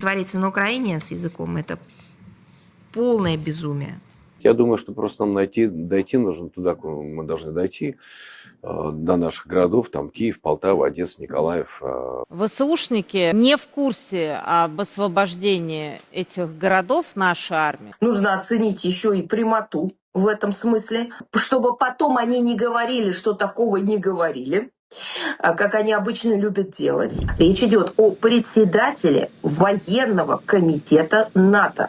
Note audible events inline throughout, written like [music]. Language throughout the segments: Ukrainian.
творится на Украине с языком, это полное безумие. Я думаю, что просто нам найти, дойти нужно туда, куда мы должны дойти, э, до наших городов, там Киев, Полтава, Одесса, Николаев. э, ВСУшники не в курсе об освобождении этих городов нашей армии. Нужно оценить еще и прямоту в этом смысле, чтобы потом они не говорили, что такого не говорили, как они обычно любят делать. Речь идет о председателе военного комитета НАТО.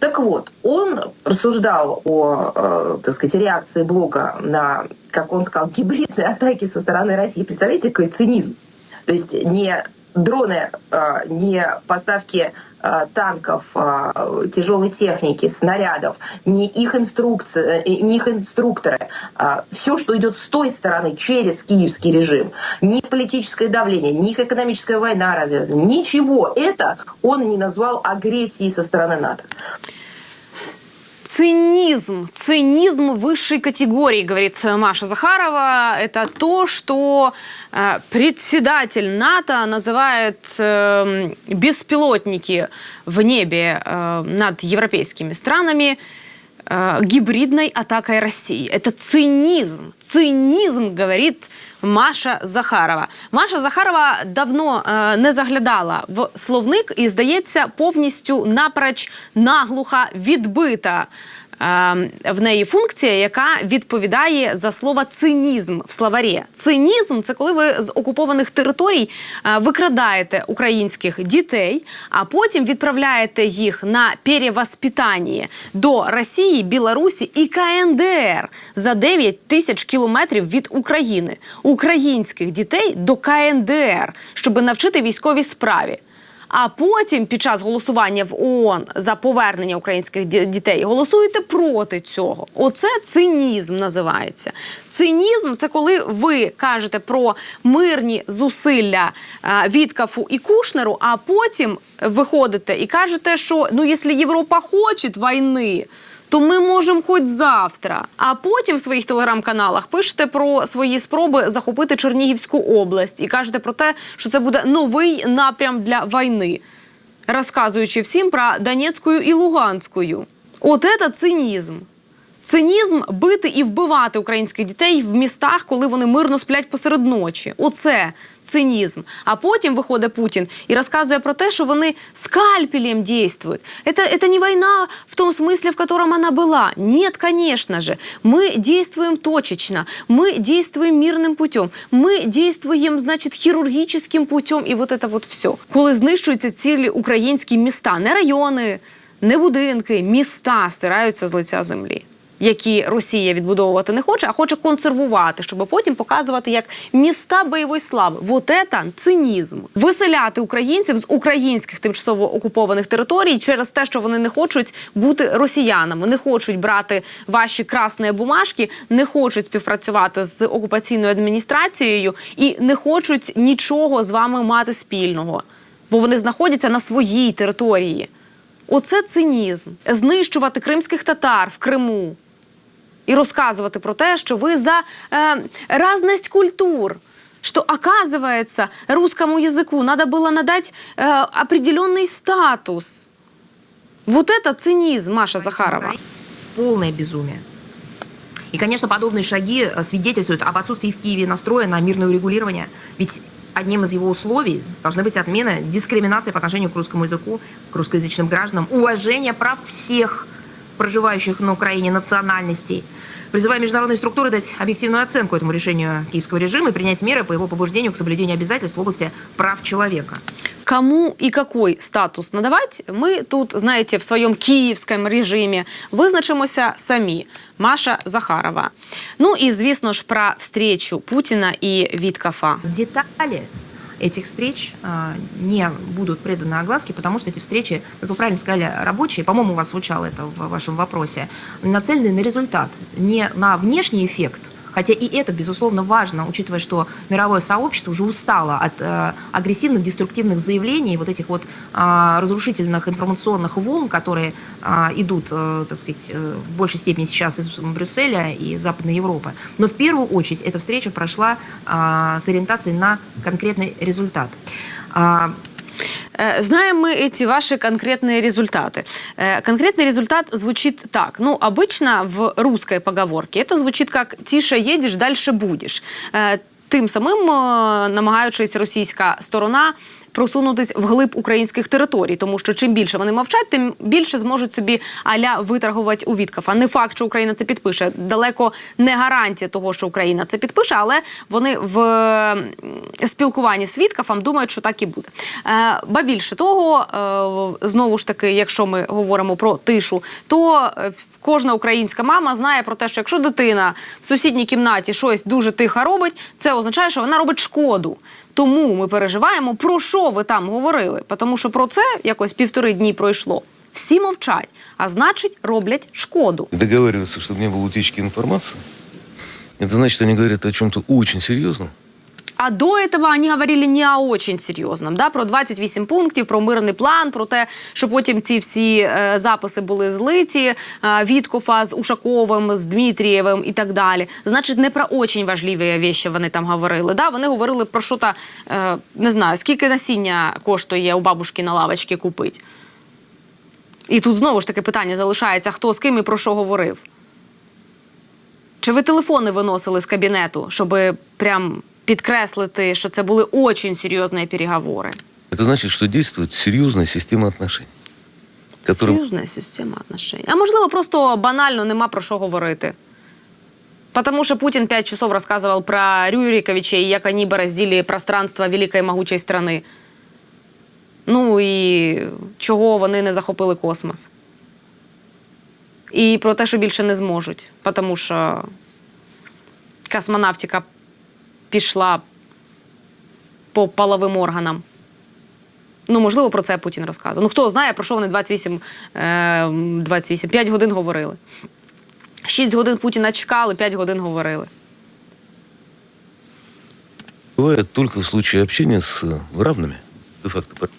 Так вот, он рассуждал о, э, так сказать, реакции блока на, как он сказал, гибридные атаки со стороны России. Представляете, какой цинизм? То есть не дроны, э, не поставки э, танков, э, тяжелой техники, снарядов, не их инструкции, э, не их инструкторы, все, что идет с той стороны через киевский режим, ни политическое давление, ни их экономическая война развязана, ничего. Это он не назвал агрессией со стороны НАТО. Цинизм, цинизм высшей категории, говорит Маша Захарова. Это то, что э, председатель НАТО называет э, беспилотники в небе э, над европейскими странами э, гибридной атакой России. Это цинизм. Цинизм, говорит Маша Захарова. Маша Захарова давно э, не заглядала в словник і, здається, повністю напроч наглухо відбита. Е, В неї функція, яка відповідає за слово цинізм в словарі. Цинізм це коли ви з окупованих територій е, викрадаєте українських дітей, а потім відправляєте їх на перевоспитання до Росії, Білорусі і КНДР за 9 тисяч кілометрів від України. Українських дітей до КНДР, щоб навчити військовій справі. А потім, під час голосування в ООН за повернення українських дітей, голосуєте проти цього. Оце цинізм називається. Цинізм це коли ви кажете про мирні зусилля е, Віткафу і Кушнеру, а потім виходите і кажете, що ну, якщо Європа хоче війни, то ми можемо хоч завтра. А потім в своїх телеграм-каналах пишете про свої спроби захопити Чернігівську область і кажете про те, що це буде новий напрям для війни, розказуючи всім про Донецькою і Луганською. От це цинізм. Цинізм бити і вбивати українських дітей в містах, коли вони мирно сплять посеред ночі. Оце цинізм. А потім виходить Путін і розказує про те, що вони скальпелем дійствують. Это, это не война в том смысле, в котором она была. Нет, конечно же. Мы действуем точечно. Мы действуем мирным путем. Мы действуем, значит, хирургическим путем. І вот это вот все. Коли знищуються цілі українські міста, не райони, не будинки, міста стираються з лиця землі. Які Росія відбудовувати не хоче, а хоче консервувати, щоб потім показувати як міста бойової слави. Вот это цинізм. Виселяти українців з українських тимчасово окупованих територій через те, що вони не хочуть бути росіянами, не хочуть брати ваші красні бумажки, не хочуть співпрацювати з окупаційною адміністрацією і не хочуть нічого з вами мати спільного, бо вони знаходяться на своїй території. Оце цинізм. Знищувати кримських татар в Криму і розказувати про те, що ви за е, разность культур. Что, оказывается, русскому языку надо было надать э, определенный статус. Вот это цинизм, Маша Захарова. Полное безумие. И, конечно, подобные шаги э, свидетельствуют об отсутствии в Киеве настроя на мирное урегулирование. Ведь одним из его условий должны быть отмена дискриминации по отношению к русскому языку, к русскоязычным гражданам, уважение прав всех проживающих на Украине национальностей. Призываю международные структуры дать объективную оценку этому решению киевского режима и принять меры по его побуждению к соблюдению обязательств в области прав человека. Кому и какой статус надавать, мы тут, знаете, в своем київському режимі визначимося самі. Маша Захарова. Ну і звісно ж про встречу Путіна і Віткафа. Детали этих встреч а, не будут преданы огласке, потому что эти встречи, как вы правильно сказали, рабочие, по-моему, у вас звучало это в вашем вопросе, нацелены на результат, не на внешний эффект, Хотя и это, безусловно, важно, учитывая, что мировое сообщество уже устало от э, агрессивных, деструктивных заявлений, вот этих вот э, разрушительных информационных волн, которые э, идут, э, так сказать, э, в большей степени сейчас из Брюсселя и Западной Европы. Но в первую очередь эта встреча прошла э, с ориентацией на конкретный результат. А, Э, Знаем мы эти ваши конкретные результаты. Э, Конкретный результат звучит так. Ну, обычно в русской поговорке это звучит как «тише едешь, дальше будешь». Е, Тим самим, е, намагаючись російська сторона просунутись вглиб українських територій, тому що чим більше вони мовчать, тим більше зможуть собі аля виторгувати у Віткафа. Не факт, що Україна це підпише. Далеко не гарантія того, що Україна це підпише, але вони в спілкуванні з Віткафом думають, що так і буде. Е, Ба більше того, е, знову ж таки, якщо ми говоримо про тишу, то е, кожна українська мама знає про те, що якщо дитина в сусідній кімнаті щось дуже тихо робить, це означає, що вона робить шкоду. Тому ми переживаємо, про що ви там говорили. Тому що про це якось півтори дні пройшло. Всі мовчать, а значить, роблять шкоду. договариваются, чтобы не было утечки информации, это значит, они говорят о чем-то очень серьезном. А до этого они говорили не о очень серйозному, да, про 28 пунктів, про мирний план, про те, що потім ці всі е, записи були злиті е, Віткофа з Ушаковим, з Дмитрієвим і так далі. Значить, не про очень важливі речі вони там говорили. Да? Вони говорили про що то е, не знаю, скільки насіння коштує у бабушки на лавочці купити. І тут знову ж таки питання залишається: хто з ким і про що говорив. Чи ви телефони виносили з кабінету, щоб прям підкреслити, що це були очень серйозні переговори? Это значит, что действует серьезная система отношений. Которым Серйозна система отношень. А можливо, просто банально нема про що говорити. Потому что Путин пять часов рассказывал про Рюриковичей, як они бороздили пространство великої могучої страны. Ну і чого вони не захопили космос. І про те, що більше не зможуть, тому що космонавтика пішла по половим органам. Ну, можливо, про це Путін розказував. Ну, хто знає, про що вони 28, е, 28 5 годин говорили. 6 годин Путіна чекали, 5 годин говорили. бывает только в случае общения с э, равными, де-факто пар-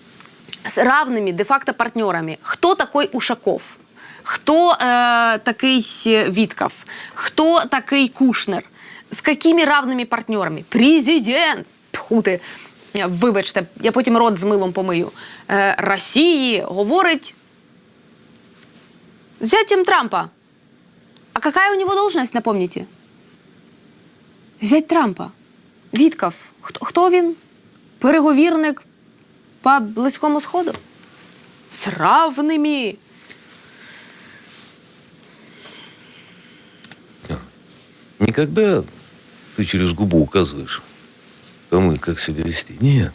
З равними де-факто партнерами. Хто такий Ушаков? Хто е, такий Вітков? Хто такий Кушнер? З якими равними партнерами? Президент! Тьфу ти. Е, Вибачте, я потім рот з милом помию. Е, Росії говорить зятем Трампа. А какая у него должность, напомните? Зять Трампа. Вітков. Хто, хто він? Переговірник по Близькому Сходу? З равними. Никогда ты через губу указываешь, кому и как себя вести. Нет.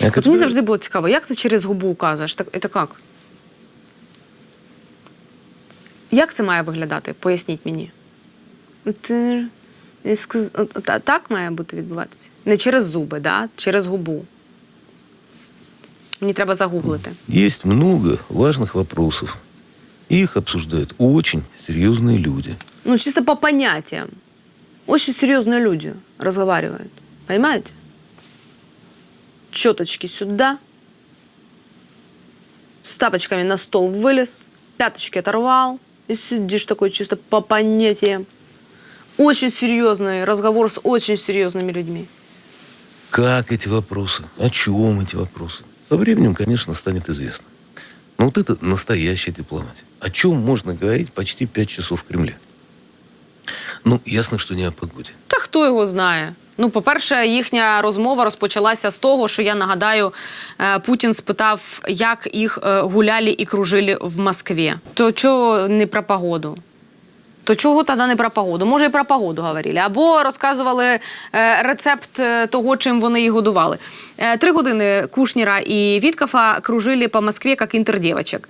А От когда- мені завжди було цікаво, як ти через губу указуєш? Так, це як? Як це має виглядати? Поясніть мені. Ти... я сказ- от- та- Так має бути відбуватися. Не через зуби, да? через губу. Мені треба загуглити. Есть много важных вопросов. Их обсуждают очень серьезные люди. Ну, чисто по понятиям. Очень серьезные люди разговаривают. Понимаете? Четочки сюда. С тапочками на стол вылез. Пяточки оторвал. И сидишь такой чисто по понятиям. Очень серьезный разговор с очень серьезными людьми. Как эти вопросы? О чем эти вопросы? Со временем, конечно, станет известно. Но вот это настоящая дипломатия. О чем можно говорить почти пять часов в Кремле? Ну, ясно, що не о погоді. Та хто його знає? Ну, по-перше, їхня розмова розпочалася з того, що я нагадаю, е, Путін спитав, як їх е, гуляли і кружили в Москві. То чого не про погоду? То чого тоді не про погоду? Може, і про погоду говорили. Або розказували е, рецепт е, того, чим вони їх годували. Е, Три години Кушніра і Віткафа кружили по Москві, як інтердівочок.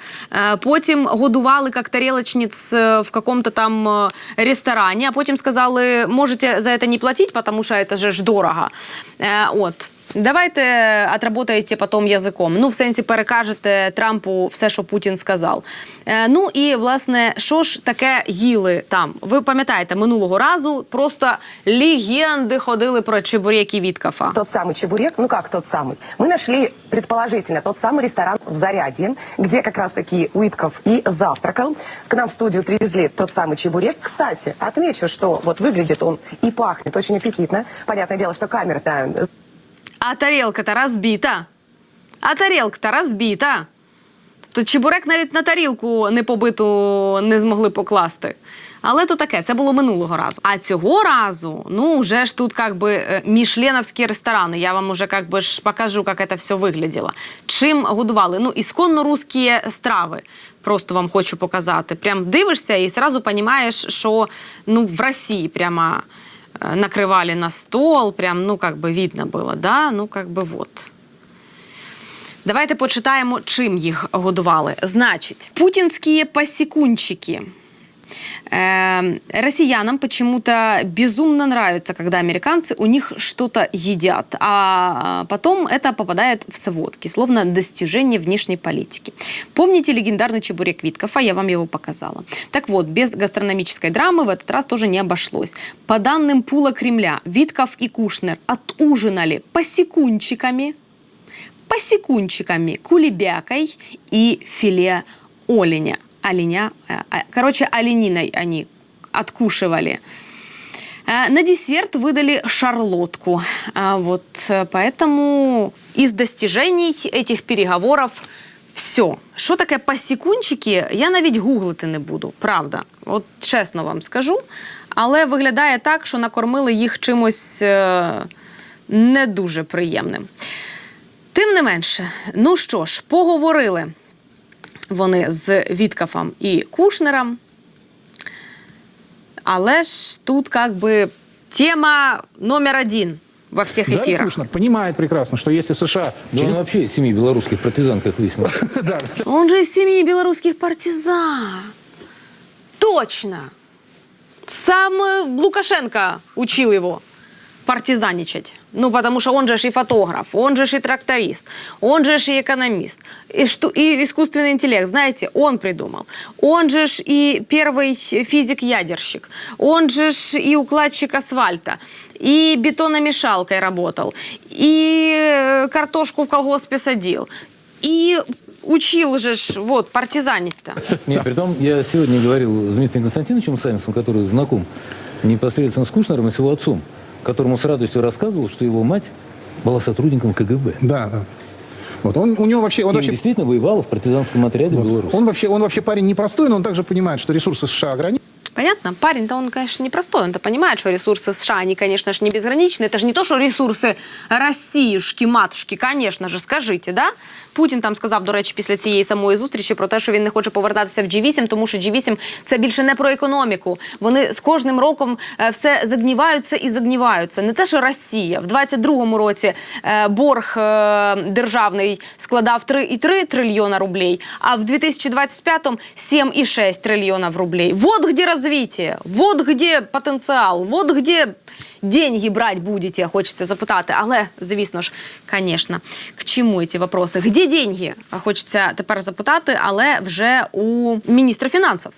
Потім годували як тарелочниць е, в каком-то там ресторані, а потім сказали, можете за це не платити, тому що це ж дорого. От. Давайте отработаєте потім язиком. Ну, в сенсі перекажете Трампу все, що Путін сказав. Е, ну і власне, що ж таке їли там? Ви пам'ятаєте, минулого разу просто легенди ходили про чебурєки Віткафа. Тот самый чебурек, ну как тот самый? Мы нашли, предположительно, тот самый ресторан в Зарядье, где как раз-таки Уитков и завтракал. К нам в студию привезли тот самый чебурек. Кстати, отмечу, что вот выглядит он и пахнет очень аппетитно. Понятное дело, что камера-то А тарілка-то розбита. А тарілка-то розбита. То чебурек навіть на тарілку не не змогли покласти. Але то таке, це було минулого разу. А цього разу, ну, вже ж тут как би е, мішленовські ресторани. Я вам уже как би ж покажу, як це все виглядело. Чим годували? Ну, ісконно русські страви. Просто вам хочу показати. Прям дивишся і зразу розумієш, що ну, в Росії прямо е, накривали на стол, прям, ну, как би видно було, да? Ну, как бы вот. Давайте почитаємо, чим їх годували. Значить, путінські пасікунчики. Э, россиянам почему-то безумно нравится, когда американцы у них что-то едят, а потом это попадает в сводки, словно достижение внешней политики. Помните легендарный чебурек Виткофа? Я вам его показала. Так вот, без гастрономической драмы в этот раз тоже не обошлось. По данным Пула Кремля, Витков и Кушнер отужинали посекунчиками, посекунчиками, кулебякой и филе оленя. Оленя, э, э, короче, олениной они откушивали. Э, На десерт выдали шарлотку. А Вот э, поэтому из достижений этих переговоров все. Що таке пасікунчики, я навіть гуглити не буду, правда. От чесно вам скажу. Але виглядає так, що накормили їх чимось е, не дуже приємним. Тим не менше, ну що ж, поговорили Вони з Віткафом і Кушнером. Але ж тут как бы тема номер один во всех Жаль, эфирах. Кушнер понимает прекрасно, что если США Да он через вообще из семьи белорусских партизан, как выяснилось. [laughs] Он же из семьи белорусских партизан. Точно. Сам э, Лукашенко учил его партизаничать. Ну, потому что он же и фотограф, он же и тракторист, он же и экономист, и, что, и искусственный интеллект, знаете, он придумал. Он же и первый физик-ядерщик, он же и укладчик асфальта, и бетономешалкой работал, и э, картошку в колгоспе садил, и учил же ж, вот, партизанить-то. Нет, притом я сегодня говорил с Дмитрием Константиновичем Савинцем, который знаком непосредственно с Кушнером и с его отцом, которому с радостью рассказывал, что его мать была сотрудником КГБ. Да, да. Вот он, у него вообще, он И вообще, действительно воевала в партизанском отряде вот, Беларуси. он вообще, он вообще парень непростой, но он также понимает, что ресурсы США ограничены. Понятно? Парень-то он, конечно, непростой. Он-то понимает, что ресурсы США, они, конечно же, не безграничны. Это же не то, что ресурси Росіюшки, матушки, конечно же, скажите, да? Путін там сказав, до речі, після цієї самої зустрічі про те, що він не хоче повертатися в G8, тому що G8 – це більше не про економіку. Вони з кожним роком е, все загніваються і загніваються. Не те, що Росія. В 22-му році е, борг е, державний складав 3,3 трильйона рублей, а в 2025-му 7,6 трильйонов рублей. Вот где развитие, вот где потенціал, вот где деньги брать будете, хочеться запитати. Але, звісно ж, звісно, к чому ці вопроси? Где деньги? Хочеться тепер запитати, але вже у міністра фінансів,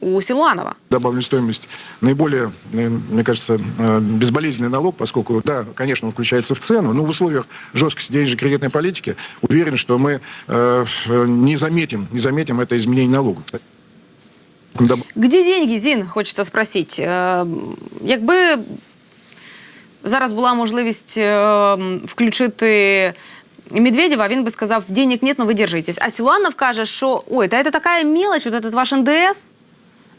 у Силуанова. добавленную стоимость наиболее, э, мне кажется, э, безболезненный налог, поскольку, да, конечно, он включается в цену, но в условиях жесткой денежно-кредитной политики уверен, что мы э, э, не заметим, не заметим это изменение налога. Доб- Где деньги, Зін? Хочеться спросити. Е, якби зараз була можливість е, включити Медведєва, він би сказав, денег нет, но ви держитесь. А Силуанов каже, що ой, та це така мелочь, вот этот ваш НДС,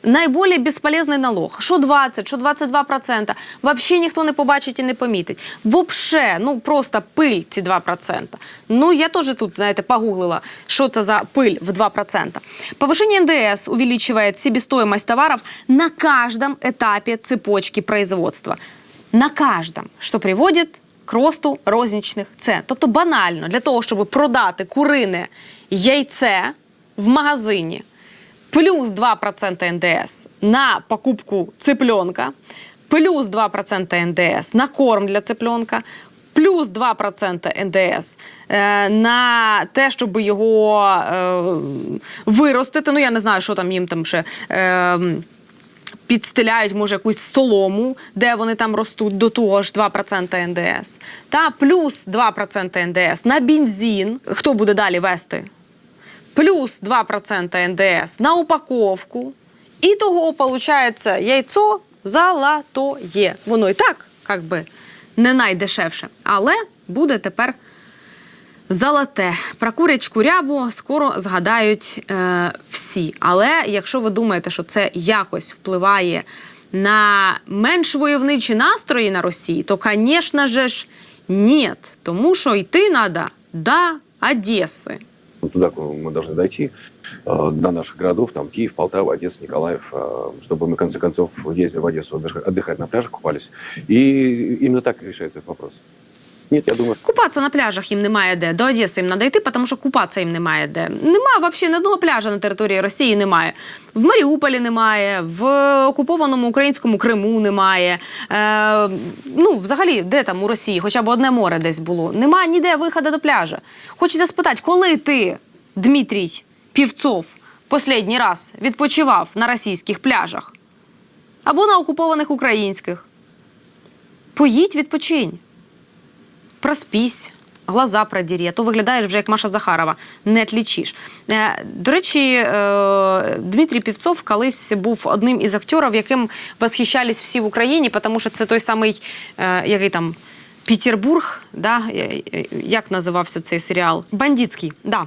Найболее безполезний налог. Що 20, що 22 процента. Вообще ніхто не побачить і не помітить. Вообще, ну просто пиль ці 2 процента. Ну, я теж тут, знаєте, погуглила, що це за пиль в 2 процента. Повышение НДС увеличивает себестоимость товаров на каждом этапе цепочки производства. На каждом, що приводить к росту розничних цен. Тобто банально, для того, щоб продати курине яйце в магазині, плюс 2% НДС на покупку цыпленка, плюс 2% НДС на корм для цыпленка, плюс 2% НДС е, на те, щоб його е, виростити. Ну, я не знаю, що там їм там ще. Е, Підстеляють, може, якусь солому, де вони там ростуть до того ж 2% НДС. Та плюс 2% НДС на бензин. Хто буде далі вести? плюс 2% НДС на упаковку. І того, виходить, яйцо золотое. Воно і так, як би, не найдешевше. Але буде тепер Золоте про курячку рябу скоро згадають е, всі. Але якщо ви думаєте, що це якось впливає на менш войовничі настрої на Росії, то, звісно ж, ні. Тому що йти треба до Одеси. Ну, Туда куда мы должны дойти, э, до наших городов, там Киев, Полтава, Одесса, Николаев, э, чтобы мы, в конце концов, ездили в Одессу отдых- отдыхать на пляже, купались. И именно так решается этот вопрос. Нет, я думаю, Купатися на пляжах їм немає де. До Одеси їм треба йти, тому що купатися їм немає де. Немає взагалі ні одного пляжа на території Росії немає. В Маріуполі немає, в окупованому українському Криму немає. Е, ну, взагалі, де там у Росії, хоча б одне море десь було. Немає ніде виходу до пляжа. Хочеться спитати, коли ти, Дмитрій Півцов, останній раз відпочивав на російських пляжах або на окупованих українських? Поїдь відпочинь проспись, глаза продірі, то виглядаєш вже як Маша Захарова, не тлічиш. Е, До речі, е, Дмитрій Півцов колись був одним із акторів, яким восхищались всі в Україні, тому що це той самий, е, який там. Петербург, да, як називався цей серіал? Бандитський, да.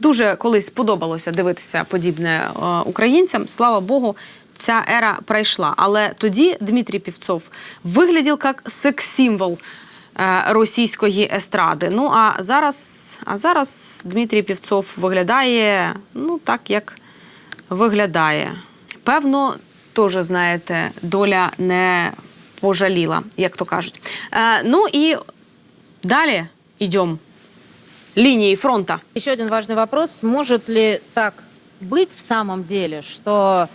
Дуже колись сподобалося дивитися подібне українцям. Слава Богу, ця ера пройшла. Але тоді Дмитрій Півцов виглядів як секс-символ російської естради. Ну а зараз, а зараз Дмитрій Півцов виглядає ну так, як виглядає. Певно, теж знаєте, доля не пожаліла, як то кажуть. Е, ну і далі йдемо. Лінії фронту. Еще один важный вопрос. Сможет ли так быть в самом деле, что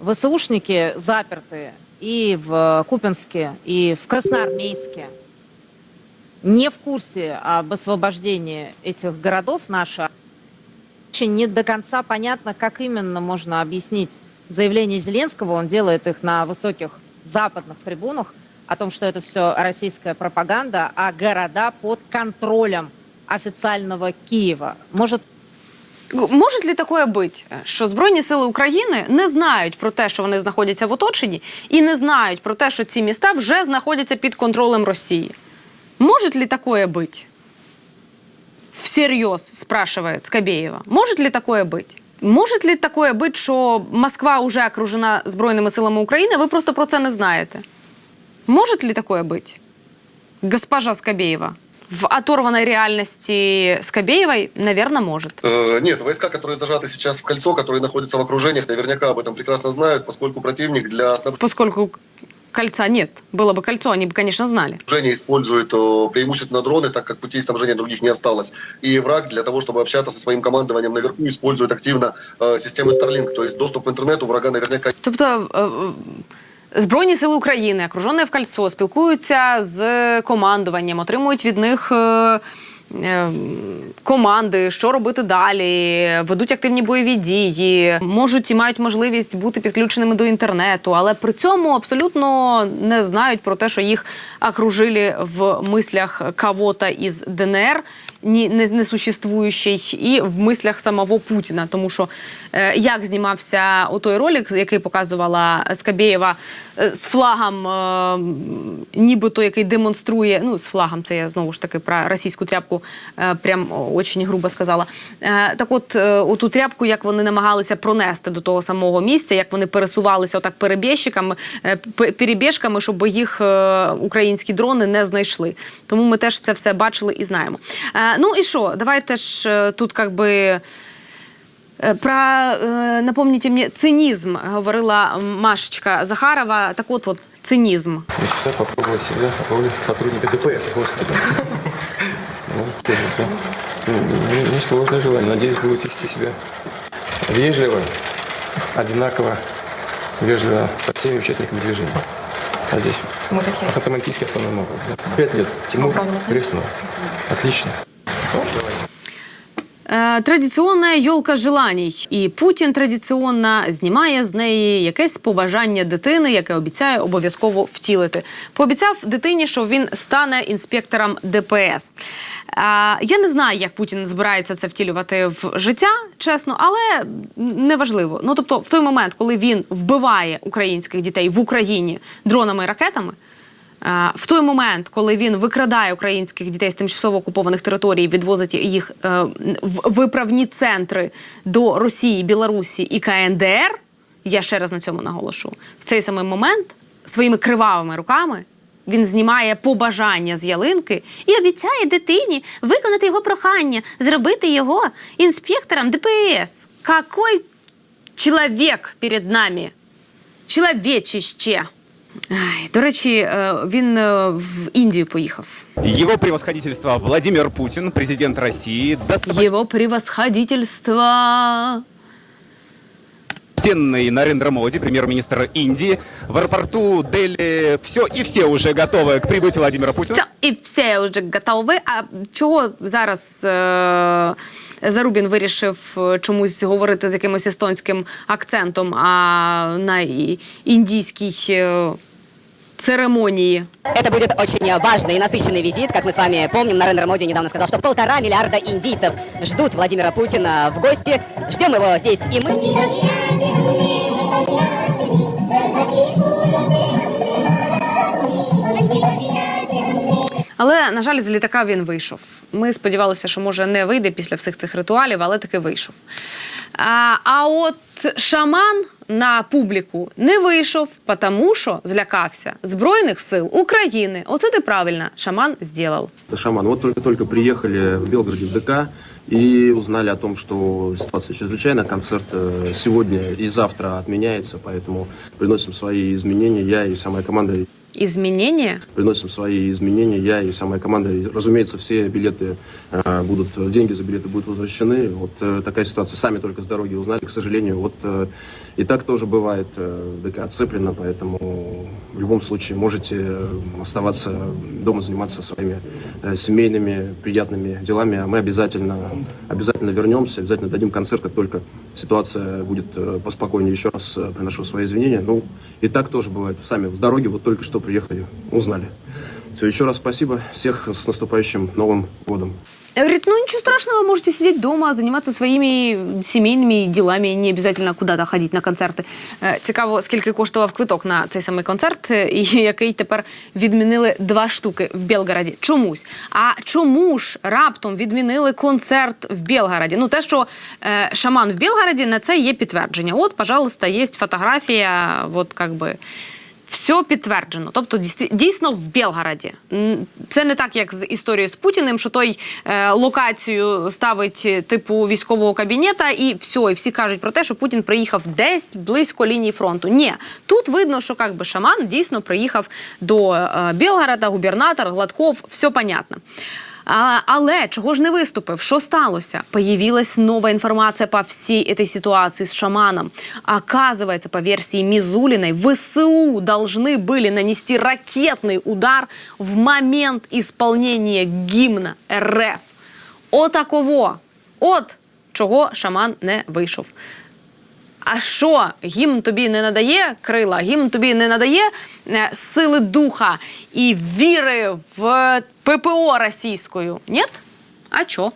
ВСУшники заперты и в Купинске, и в Красноармейске, не в курсе об освобождении этих городов наши? Очень не до конца понятно, как именно можно объяснить заявление Зеленского. Он делает их на высоких западных трибунах о том, что это все российская пропаганда, а города под контролем официального Киева. Может, Може ли таке бути, що Збройні сили України не знають про те, що вони знаходяться в оточенні, і не знають про те, що ці міста вже знаходяться під контролем Росії? Може ли таке бути? Всерьез спрашивает Скобеева. Может ли такое быть? Может ли такое быть, що Москва вже окружена Збройними силами України, ви просто про це не знаєте? Может ли такое быть? Госпожа Скобеева. В оторванной реальности Скобеевой, наверное, может. Э, Нет, войска, которые зажаты сейчас в кольцо, которые находятся в окружениях, наверняка об этом прекрасно знают, поскольку противник для Поскольку кольца нет, было бы кольцо, они бы, конечно, знали. снабжения использует э, преимущественно дроны, так как путей снабжения других не осталось. И враг для того, чтобы общаться со своим командованием наверху, использует активно э, системы Starlink. То есть доступ в интернет у врага наверняка Тобто е, е, Збройні сили України, окружені в кольцо, спілкуються з командуванням, отримують від них. е, е, Команди, що робити далі, ведуть активні бойові дії, можуть і мають можливість бути підключеними до інтернету, але при цьому абсолютно не знають про те, що їх окружили в мислях кого-то із ДНР, не, несуществуючий, і в мислях самого Путіна. Тому що е, як знімався у той ролик, який показувала Скабєєва е, з флагом, е, нібито який демонструє, ну з флагом, це я знову ж таки про російську тряпку, е, прям очень грубо сказала. Е, так от, е, оту тряпку, як вони намагалися пронести до того самого місця, як вони пересувалися отак перебіжчиками, е, перебіжками, щоб їх е, українські дрони не знайшли. Тому ми теж це все бачили і знаємо. Е, Ну і що? Давайте ж е, тут как би. е, Про, е, напомните мені, цинізм говорила Машечка Захарова. Так от, от цинізм. Мечта попробовать себя в сотрудника ДПС, господи. Ну. Ну, не- Несложное желание. Надеюсь, будете вести себя вежливо, одинаково вежливо со всеми участниками движения. А здесь автоматически автономный округ. Пять лет. Тимур Крестнов. Отлично. Е, Традиційна йолка желаній, і Путін традиційно знімає з неї якесь побажання дитини, яке обіцяє обов'язково втілити. Пообіцяв дитині, що він стане інспектором ДПС. Е, Я не знаю, як Путін збирається це втілювати в життя, чесно, але неважливо. Ну тобто, в той момент, коли він вбиває українських дітей в Україні дронами і ракетами. В той момент, коли він викрадає українських дітей з тимчасово окупованих територій, відвозить їх е, в виправні центри до Росії, Білорусі і КНДР, я ще раз на цьому наголошу, в цей самий момент своїми кривавими руками він знімає побажання з ялинки і обіцяє дитині виконати його прохання, зробити його інспектором ДПС. Какой чоловік перед нами? Чоловічище. Ай, До речі, е, він е, в Індію поїхав. Его превосходительство Владимир Путин, президент России, Його превосходительство. достопочтенный Нарендра Моди, премьер-министр Индии, в аэропорту Дели все и все уже готовы к прибытию Владимира Путина. Та, і все вже готове. А чого зараз е- Зарубін вирішив е, чомусь говорити з якимось естонським акцентом, а на і- індійській е- церемонії? Это будет очень важный и насыщенный визит. Как мы с вами помним, Нарендра Моди недавно сказал, что полтора миллиарда индийцев ждут Владимира Путина в гости. Ждем его здесь и мы. Але на жаль, з літака він вийшов. Ми сподівалися, що може не вийде після всіх цих ритуалів, але таки вийшов. А, а от шаман на публіку не вийшов, тому що злякався Збройних сил України. Оце ти правильно, шаман зробив. Шаман, вот только-только приехали в Белгороде в ДК и узнали о том, что ситуация чрезвычайная, концерт э, сегодня и завтра отменяется, поэтому приносим свои изменения, я и вся моя команда Ізмінення приносим свои изменения, я и вся моя команда. И, разумеется, все билеты э, будут, деньги за билеты будут возвращены. Вот э, такая ситуация. Сами только с дороги узнали, к сожалению. Вот э, и так тоже бывает. Э, ДК отцеплено, поэтому в любом случае можете э, оставаться дома, заниматься своими э, семейными, приятными делами. А мы обязательно, обязательно вернемся, обязательно дадим концерт, как только ситуация будет э, поспокойнее. Еще раз э, приношу свои извинения. Ну, и так тоже бывает. Сами с дороги вот только что приехали, узнали. Все, еще раз спасибо. Всех с наступающим Новым годом. Говорит, ну ничего страшного, можете сидеть дома, заниматься своими сімейними ділами, не обов'язково куди-то ходити на концерти. Е, Цікаво, скільки коштував квиток на цей самий концерт, е, і [laughs] який тепер відмінили два штуки в Белгороді. Чомусь. А чому ж раптом відмінили концерт в Белгороді? Ну, те, що е, шаман в Белгороді, на це є підтвердження. От, пожалуйста, є фотографія, от как би. Все підтверджено. Тобто, дійсно в Белгороді. Це не так, як з історією з Путіним, що той е, локацію ставить е, типу військового кабінета, і все, і всі кажуть про те, що Путін приїхав десь близько лінії фронту. Ні, тут видно, що як би шаман дійсно приїхав до е, Белгорода, губернатор, Гладков, все понятно. А, але чого ж не виступив? Що сталося? Появилась новая информация по всей этой ситуации с шаманом. Оказывается, по версии Мизулиной, ВСУ должны были нанести ракетный удар в момент исполнения гимна РФ. Отаково. От чого шаман не вийшов. А що гімн тобі не надає крила, гімн тобі не надає е, сили духа і віри в ППО російською? Ні? А чо?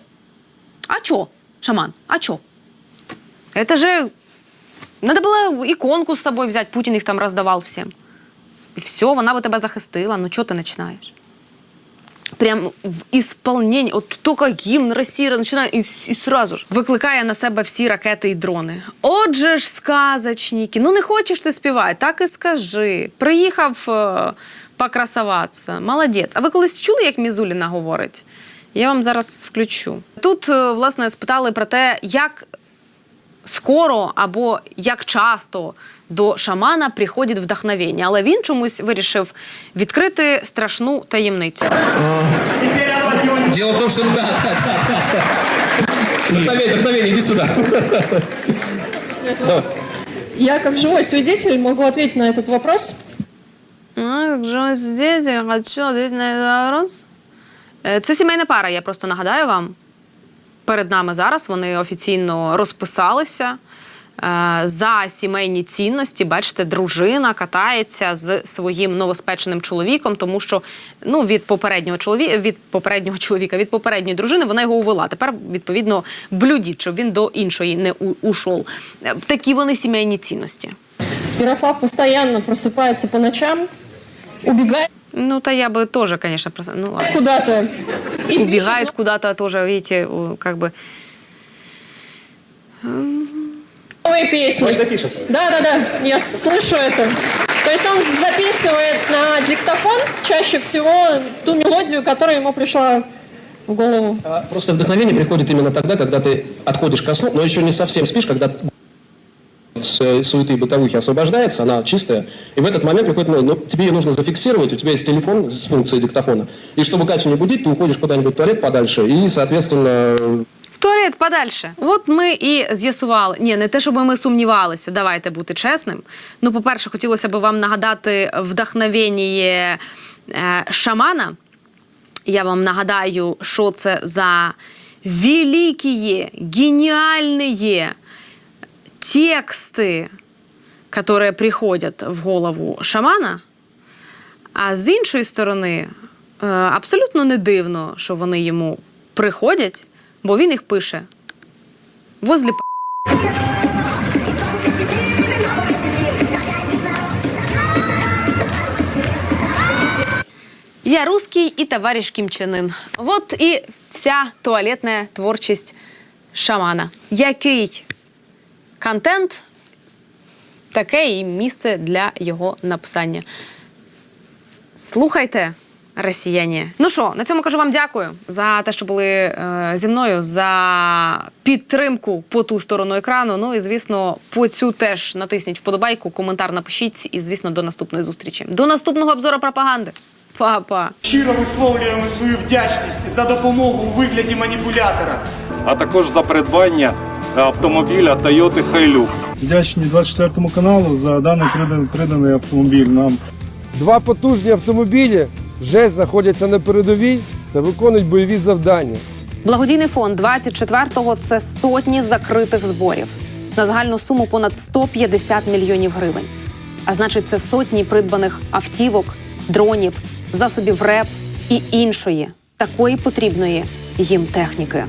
А чо, шаман? А чо? Это же надо було іконку з собою взяти, Путін їх там роздавав всім. І все, вона би тебе захистила. Ну чого ти починаєш? Прям в ісполненні, от тільки гімн Росії починає і, і сразу ж викликає на себе всі ракети і дрони. Отже ж, сказочники, ну не хочеш ти співати, так і скажи. Приїхав е, покрасуватися. Молодець. А ви колись чули, як Мізуліна говорить? Я вам зараз включу. Тут, е, власне, спитали про те, як скоро або як часто до шамана приходить вдохновення, але він чомусь вирішив відкрити страшну таємницю. Дело в том, что да, да, да, да. Вдохновение, вдохновение, иди сюда. Я как живой свидетель могу ответить на этот вопрос. А, як же свидетель, хочу ответить на этот вопрос. Е, Це сімейна пара, я просто нагадаю вам. Перед нами зараз вони офіційно розписалися за сімейні цінності. Бачите, дружина катається з своїм новоспеченим чоловіком, тому що ну, від попереднього чоловіка, від попереднього [laughs] чоловіка, від попередньої дружини вона його увела. Тепер, відповідно, блюдіть, щоб він до іншої не у- ушов. Е, Такі вони сімейні цінності. Ярослав постоянно просыпается по ночам, убегает Ну, то я бы тоже, конечно, просто... Ну, ладно. Куда-то. И Убегает куда-то тоже, видите, у- как бы... новые песни. Да, да, да, я слышу это. То есть он записывает на диктофон чаще всего ту мелодию, которая ему пришла в голову. А Просто вдохновение приходит именно тогда, когда ты отходишь ко сну, но еще не совсем спишь, когда с э, суеты и бытовухи освобождается, она чистая, и в этот момент приходит, ну, ну, тебе ее нужно зафиксировать, у тебя есть телефон с функцией диктофона, и чтобы Катю не будить, ты уходишь куда-нибудь в туалет подальше, и, соответственно, В туалет подальше. От ми і з'ясували. Ні, не те, щоб ми сумнівалися. Давайте бути чесним. Ну, по-перше, хотілося б вам нагадати вдохновення е, шамана. Я вам нагадаю, що це за великі, геніальні тексти, які приходять в голову шамана. А з іншої сторони, е, абсолютно не дивно, що вони йому приходять, бо він їх пише возле. Я русский и товарищ Кимчанин. Вот і вся туалетна творчість шамана. Який контент, таке і місце для його написання. Слухайте, росіяні. Ну що, на цьому кажу вам дякую за те, що були е, зі мною, за підтримку по ту сторону екрану. Ну і звісно, по цю теж натисніть вподобайку, коментар напишіть. І звісно, до наступної зустрічі. До наступного обзору пропаганди. Па-па. Щиро висловлюємо свою вдячність за допомогу у вигляді маніпулятора. а також за придбання автомобіля Toyota Hilux. Вдячні 24 каналу за даний приданий, приданий автомобіль нам. Два потужні автомобілі вже знаходяться на передовій та виконують бойові завдання. Благодійний фонд 24-го – це сотні закритих зборів на загальну суму понад 150 мільйонів гривень. А значить, це сотні придбаних автівок, дронів, засобів РЕП і іншої такої потрібної їм техніки.